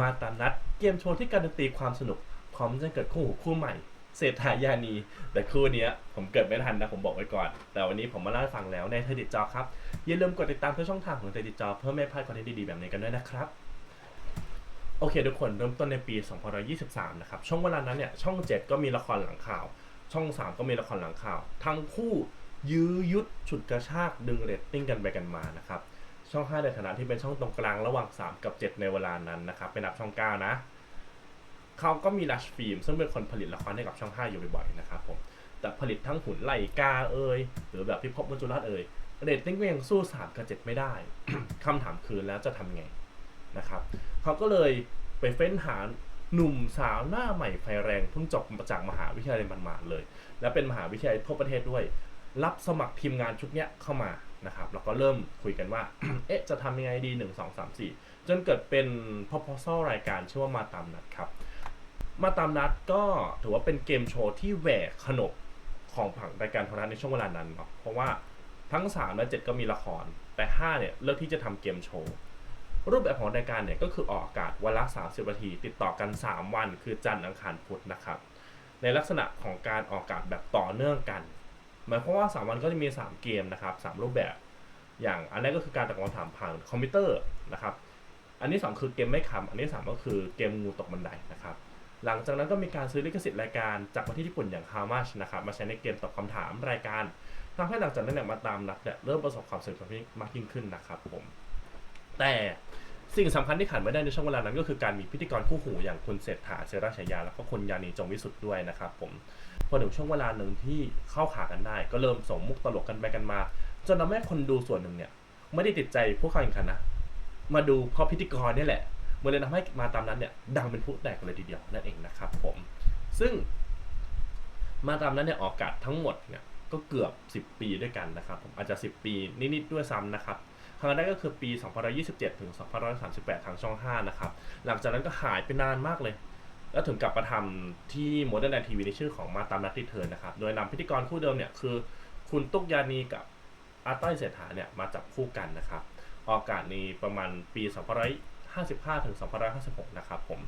มาตามนัดเกมโชว์ที่การันตีความสนุก พร้อมจะเกิดคู่หูคู่ใหม่ เศรษฐายานี แต่คู่นี้ผมเกิดไม่ทันนะผมบอกไว้ก่อน แต่วันนี้ผมมาเล่าให้ฟังแล้วในเทดิจอครับ อย่าลืมกดติดตามทุกช่องทางของเทดิจอ เพื่อไม่พลาดคอนเทนต์ดีๆแบบนี้กันด้วยนะครับ โอเค ทุกคนเริ่มต้นในปี2023 นะครับ ช่วงเวลานั้นเนี่ยช่อง 7 ก็มีละครหลังข่าว ช่อง 3 ก็มีละครหลังข่าว ทั้งคู่ยื้อยุดฉุดกระชากดึงเรตติ้งกันไปกันมานะครับ ช่อง 5 ในฐานะที่เป็นช่องตรงกลางระหว่าง 3 กับ 7 ในเวลานั้นนะครับเป็นนับช่อง 9 นะเขาก็มีลัชฟิล์มซึ่งเป็นคนผลิตละครให้กับช่อง 5 อยู่บ่อยๆนะครับผมแต่ผลิตทั้งหุ่นไหลกาเอ่ยหรือแบบพิภพมัจจุราชเอ่ยเรตติ้งก็ยังสู้ 3 กับ 7 ไม่ได้คำถามคือแล้วจะทำไงนะครับเขาก็เลยไปเฟ้นหาหนุ่มสาวหน้าใหม่ไฟแรงเพิ่งจบมาจากมหาวิทยาลัยมันๆเลย และเป็นมหาวิทยาลัยทั่วประเทศด้วย รับสมัครทีมงานชุดเนี้ยเข้ามา นะครับแล้วก็เริ่มคุยกันว่า เอ๊ะ จะทำยังไงดี 1 2 3 4 จนเกิดเป็น proposal รายการชื่อว่ามาตามนัดครับ มาตามนัดก็ถือว่าเป็นเกมโชว์ที่แหวกขนบของผังรายการโทรทัศน์ในช่วงเวลานั้นเนาะเพราะว่าทั้ง 3 และ 7 ก็มีละคร แต่ 5 เนี่ย เลือกที่จะทำเกมโชว์ รูปแบบของรายการเนี่ยก็คือออกอากาศวันละ 30นาที ติดต่อกัน 3 วัน คือจันทร์อังคารพุธนะครับ ในลักษณะของการออกอากาศแบบต่อเนื่องกัน หมายความว่า 3 วันก็จะมี 3 เกมนะครับ3รูปแบบ อย่างอันแรกก็คือการตอบคำถามผ่านคอมพิวเตอร์นะครับอันที่2คือเกมไม่คำอันที่3ก็คือเกมงูตกบันไดนะครับหลังจากนั้นก็มีการซื้อลิขสิทธิ์รายการจากประเทศญี่ปุ่นอย่าง How Much นะครับมาใช้ในเกมตอบคำถามรายการทำให้หลังจากนั้นเนี่ยมาตามนัดเนี่ยเริ่มประสบความสำเร็จมากยิ่งขึ้นนะครับผมแต่สิ่งสำคัญที่ขาดไม่ได้ในช่วงเวลานั้นก็คือการมีพิธีกรคู่หูอย่างคุณเศรษฐาเซราชยา แล้วก็คุณยานีจงวิสุทธ์ด้วยนะครับผม พอถึงช่วงเวลาหนึ่งที่เข้าขากันได้ ก็เริ่มส่งมุกตลกกันไปกันมา จนทำให้คนดูส่วนหนึ่งเนี่ย ไม่ได้ติดใจผู้เขาแข่งขันนะ มาดูเพราะพิธีกรนี่แหละมันเลยทำให้มาตามนั้นเนี่ยดังเป็นผู้แตกเลยทีเดียวนั่นเองนะครับผม ซึ่ง มาตามนั้นเนี่ยออกอากาศทั้งหมดเนี่ยก็เกือบ 10 ปีด้วยกันนะครับผมอาจจะ 10 ปีนิดๆด้วยซ้ำนะครับครั้งแรกก็คือปี 2027 ถึง2538 ทางช่อง 5 นะครับ หลังจากนั้นก็หายไปนานมากเลย แล้วถึงกลับมาทำที่ Modern Night TV ในชื่อของมาตามนัดที่เทิร์นนะครับ โดยนำพิธีกรคู่เดิมเนี่ยคือ คุณตุ๊กยานีกับอาต้อยเศรษฐาเนี่ยมาจับคู่กันนะครับ ออกอากาศในประมาณปี 2555 ถึง 2556 นะครับผม